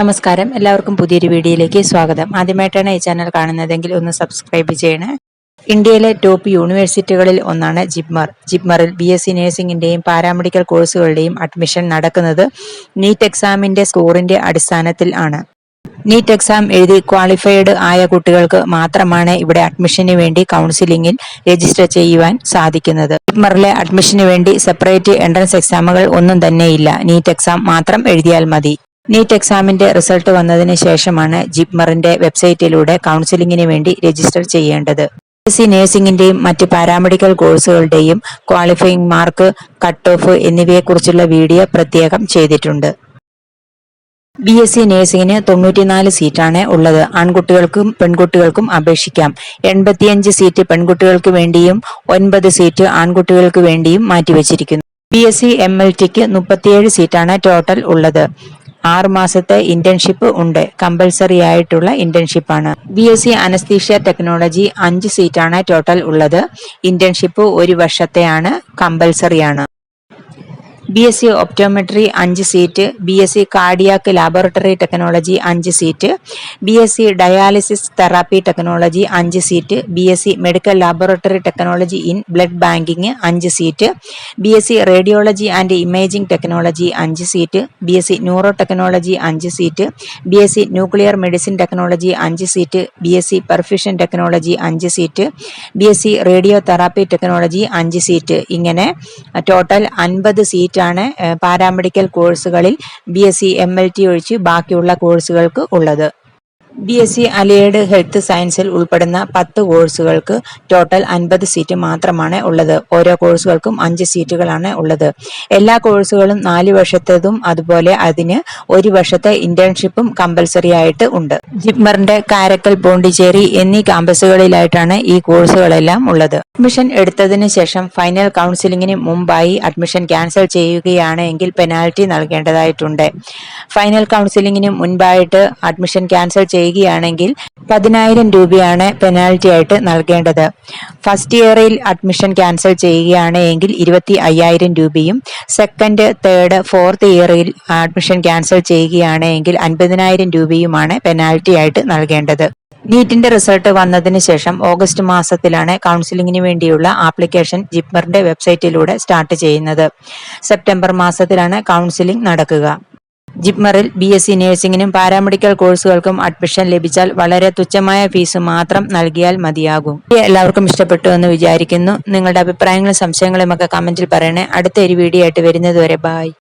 നമസ്കാരം. എല്ലാവർക്കും പുതിയൊരു വീഡിയോയിലേക്ക് സ്വാഗതം. ആദ്യമായിട്ടാണ് ഈ ചാനൽ കാണുന്നതെങ്കിൽ ഒന്ന് സബ്സ്ക്രൈബ് ചെയ്യണേ. ഇന്ത്യയിലെ ടോപ്പ് യൂണിവേഴ്സിറ്റികളിൽ ഒന്നാണ് ജിപ്മർ. ജിപ്മറിൽ ബി എസ് സി നഴ്സിംഗിന്റെയും പാരാമെഡിക്കൽ കോഴ്സുകളുടെയും അഡ്മിഷൻ നടക്കുന്നത് നീറ്റ് എക്സാമിന്റെ സ്കോറിന്റെ അടിസ്ഥാനത്തിൽ ആണ്. നീറ്റ് എക്സാം എഴുതി ക്വാളിഫൈഡ് ആയ കുട്ടികൾക്ക് മാത്രമാണ് ഇവിടെ അഡ്മിഷന് വേണ്ടി കൗൺസിലിംഗിൽ രജിസ്റ്റർ ചെയ്യുവാൻ സാധിക്കുന്നത്. ജിപ്മറിലെ അഡ്മിഷന് വേണ്ടി സെപ്പറേറ്റ് എൻട്രൻസ് എക്സാമുകൾ ഒന്നും തന്നെയില്ല. നീറ്റ് എക്സാം മാത്രം എഴുതിയാൽ മതി. നീറ്റ് എക്സാമിന്റെ റിസൾട്ട് വന്നതിന് ശേഷമാണ് ജിപ്മറിന്റെ വെബ്സൈറ്റിലൂടെ കൗൺസിലിംഗിന് വേണ്ടി രജിസ്റ്റർ ചെയ്യേണ്ടത്. എസ് സി നഴ്സിംഗിന്റെയും മറ്റ് പാരാമെഡിക്കൽ കോഴ്സുകളുടെയും ക്വാളിഫയിങ് മാർക്ക് കട്ട് ഓഫ് എന്നിവയെക്കുറിച്ചുള്ള വീഡിയോ പ്രത്യേകം ചെയ്തിട്ടുണ്ട്. ബി എസ് സി നഴ്സിംഗിന് തൊണ്ണൂറ്റിനാല് സീറ്റാണ് ഉള്ളത്. ആൺകുട്ടികൾക്കും പെൺകുട്ടികൾക്കും അപേക്ഷിക്കാം. എൺപത്തിയഞ്ച് സീറ്റ് പെൺകുട്ടികൾക്ക് വേണ്ടിയും ഒൻപത് സീറ്റ് ആൺകുട്ടികൾക്ക് വേണ്ടിയും മാറ്റിവെച്ചിരിക്കുന്നു. B S C M L tick മുപ്പത്തിയേഴ് സീറ്റാണ് ടോട്ടൽ ഉള്ളത്. ആറ് മാസത്തെ ഇന്റേൺഷിപ്പ് ഉണ്ട്. കമ്പൽസറി ആയിട്ടുള്ള ഇന്റേൺഷിപ്പ് ആണ്. B S C anaesthesia technology അഞ്ച് സീറ്റാണ് ടോട്ടൽ ഉള്ളത്. ഇന്റേൺഷിപ്പ് ഒരു വർഷത്തെയാണ് കമ്പൽസറി ആണ്. ബി എസ് സി ഒപ്റ്റോമെട്രി അഞ്ച് seat B S C cardiac laboratory technology അഞ്ച് seat B S C dialysis therapy technology അഞ്ച് seat B S C medical laboratory technology in blood banking അഞ്ച് seat B S C radiology and imaging technology അഞ്ച് seat B S C neuro technology അഞ്ച് seat B S C nuclear medicine technology അഞ്ച് seat B S C perfusion technology അഞ്ച് seat B S C radio therapy technology അഞ്ച് seat ഇങ്ങനെ total അൻപത് സീറ്റാണ് paramedical കോഴ്സുകളിൽ B S C M L T ഒഴിച്ച് ബാക്കിയുള്ള കോഴ്സുകൾക്ക് ഉള്ളത്. B S C allied health സയൻസിൽ ഉൾപ്പെടുന്ന പത്ത് കോഴ്സുകൾക്ക് ടോട്ടൽ അൻപത് സീറ്റ് മാത്രമാണ് ഉള്ളത്. ഓരോ കോഴ്സുകൾക്കും അഞ്ച് സീറ്റുകളാണ് ഉള്ളത്. എല്ലാ കോഴ്സുകളും നാല് വർഷത്തേതും അതുപോലെ അതിന് ഒരു വർഷത്തെ ഇന്റേൺഷിപ്പും കമ്പൽസറി ആയിട്ട് ഉണ്ട്. ജിപ്മറിന്റെ കാരക്കൽ പോണ്ടിച്ചേരി എന്നീ ക്യാമ്പസുകളിലായിട്ടാണ് ഈ കോഴ്സുകളെല്ലാം ഉള്ളത്. അഡ്മിഷൻ എടുത്തതിന് ശേഷം ഫൈനൽ കൗൺസിലിംഗിന് മുമ്പായി അഡ്മിഷൻ ക്യാൻസൽ ചെയ്യുകയാണ് എങ്കിൽ പെനാൽറ്റി നൽകേണ്ടതായിട്ടുണ്ട്. ഫൈനൽ കൗൺസിലിംഗിന് മുൻപായിട്ട് അഡ്മിഷൻ ക്യാൻസൽ ചെയ്യുകയാണെങ്കിൽ പതിനായിരം രൂപയാണ് പെനാൽറ്റി ആയിട്ട് നൽകേണ്ടത്. ഫസ്റ്റ് ഇയറിൽ അഡ്മിഷൻ ക്യാൻസൽ ചെയ്യുകയാണ് എങ്കിൽ ഇരുപത്തി അയ്യായിരം രൂപയും സെക്കൻഡ് തേർഡ് ഫോർത്ത് ഇയറിൽ അഡ്മിഷൻ ക്യാൻസൽ ചെയ്യുകയാണ് എങ്കിൽ അൻപതിനായിരം രൂപയുമാണ് പെനാൽറ്റി ആയിട്ട് നൽകേണ്ടത്. നീറ്റിന്റെ റിസൾട്ട് വന്നതിന് ശേഷം ഓഗസ്റ്റ് മാസത്തിലാണ് കൗൺസിലിംഗിന് വേണ്ടിയുള്ള ആപ്ലിക്കേഷൻ ജിപ്മറിന്റെ വെബ്സൈറ്റിലൂടെ സ്റ്റാർട്ട് ചെയ്യുന്നത്. സെപ്റ്റംബർ മാസത്തിലാണ് കൗൺസിലിംഗ് നടക്കുക. ജിപ്മറിൽ ബി എസ് സി നഴ്സിംഗിനും പാരാമെഡിക്കൽ കോഴ്സുകൾക്കും അഡ്മിഷൻ ലഭിച്ചാൽ വളരെ തുച്ഛമായ ഫീസ് മാത്രം നൽകിയാൽ മതിയാകും. എല്ലാവർക്കും ഇഷ്ടപ്പെട്ടു എന്ന് വിചാരിക്കുന്നു. നിങ്ങളുടെ അഭിപ്രായങ്ങളും സംശയങ്ങളും ഒക്കെ കമന്റിൽ പറയണേ. അടുത്ത ഒരു വീഡിയോ ആയിട്ട് വരുന്നത് വരെ ബായ്